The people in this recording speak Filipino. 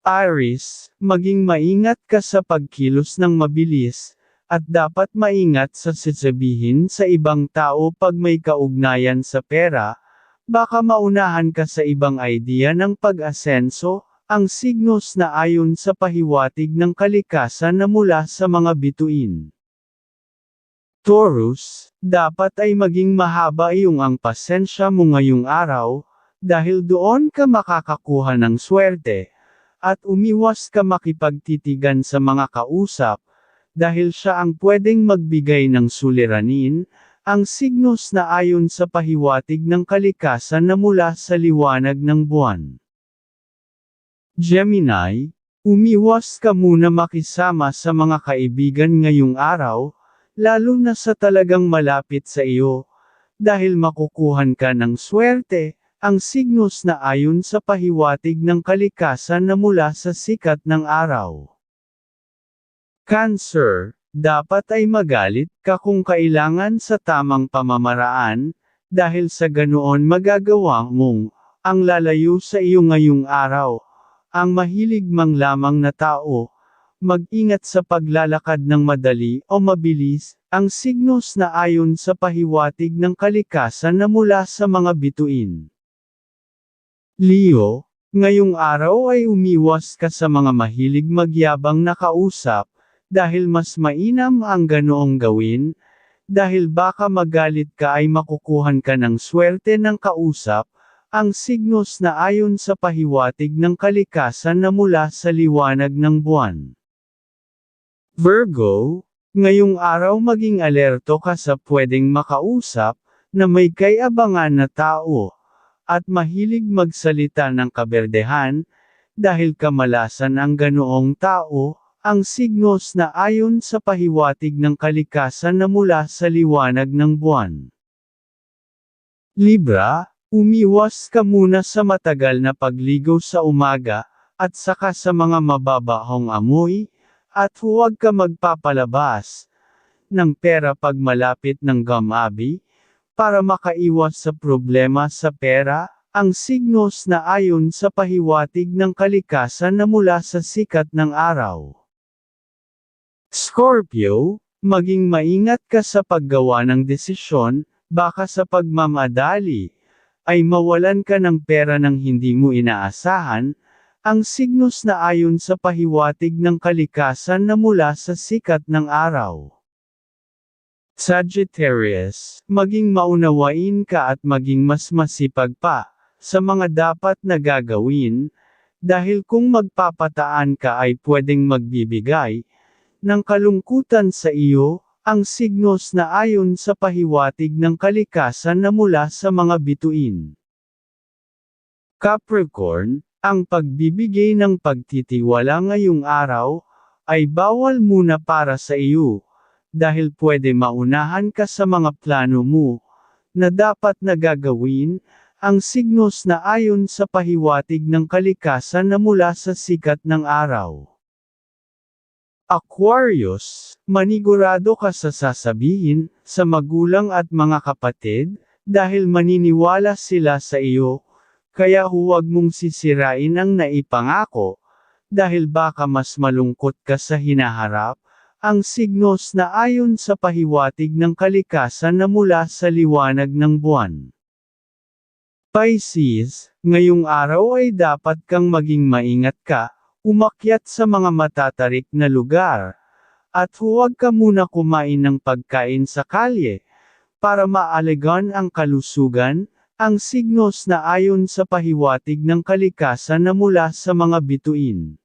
Aris, maging maingat ka sa pagkilos ng mabilis, at dapat maingat sa sasabihin sa ibang tao pag may kaugnayan sa pera, baka maunahan ka sa ibang idea ng pag-asenso, ang signos na ayon sa pahiwatig ng kalikasan na mula sa mga bituin. Taurus, dapat ay maging mahaba iyong ang pasensya mo ngayong araw, dahil doon ka makakakuha ng swerte, at umiwas ka makipagtitigan sa mga kausap, dahil siya ang pwedeng magbigay ng suliranin, ang signos na ayon sa pahiwatig ng kalikasan na mula sa liwanag ng buwan. Gemini, umiwas ka muna makisama sa mga kaibigan ngayong araw, lalo na sa talagang malapit sa iyo, dahil makukuhan ka ng swerte, ang signos na ayon sa pahiwatig ng kalikasan na mula sa sikat ng araw. Cancer, dapat ay magalit ka kung kailangan sa tamang pamamaraan, dahil sa ganoon magagawa mong, ang lalayo sa iyo ngayong araw, ang mahilig mang lamang na tao, mag-ingat sa paglalakad ng madali o mabilis, ang signos na ayon sa pahiwatig ng kalikasan na mula sa mga bituin. Leo, ngayong araw ay umiwas ka sa mga mahilig magyabang na kausap, dahil mas mainam ang ganoong gawin, dahil baka magalit ka ay makukuhan ka ng swerte ng kausap, ang signos na ayon sa pahiwatig ng kalikasan na mula sa liwanag ng buwan. Virgo, ngayong araw maging alerto ka sa pwedeng makausap, na may kayabangan na tao, at mahilig magsalita ng kaberdehan, dahil kamalasan ang ganoong tao, ang signos na ayon sa pahiwatig ng kalikasan na mula sa liwanag ng buwan. Libra, umiwas ka muna sa matagal na pagligo sa umaga, at saka sa mga mababahong amoy, at huwag ka magpapalabas ng pera pag malapit ng gamabi, para makaiwas sa problema sa pera, ang signos na ayon sa pahiwatig ng kalikasan na mula sa sikat ng araw. Scorpio, maging maingat ka sa paggawa ng desisyon, baka sa pagmamadali, ay mawalan ka ng pera ng hindi mo inaasahan, ang signos na ayon sa pahiwatig ng kalikasan na mula sa sikat ng araw. Sagittarius, maging maunawain ka at maging mas masipag pa, sa mga dapat na gagawin, dahil kung magpapataan ka ay pwedeng magbibigay, ng kalungkutan sa iyo, ang signos na ayon sa pahiwatig ng kalikasan na mula sa mga bituin. Capricorn, ang pagbibigay ng pagtitiwala ngayong araw, ay bawal muna para sa iyo, dahil pwede maunahan ka sa mga plano mo, na dapat na gagawin, ang signos na ayon sa pahiwatig ng kalikasan na mula sa sikat ng araw. Aquarius, manigurado ka sa sasabihin, sa magulang at mga kapatid, dahil maniniwala sila sa iyo, kaya huwag mong sisirain ang naipangako, dahil baka mas malungkot ka sa hinaharap, ang signos na ayon sa pahiwatig ng kalikasan na mula sa liwanag ng buwan. Pisces, ngayong araw ay dapat kang maging maingat ka, umakyat sa mga matatarik na lugar, at huwag ka muna kumain ng pagkain sa kalye, para maaligan ang kalusugan, ang signos na ayon sa pahiwatig ng kalikasan na mula sa mga bituin.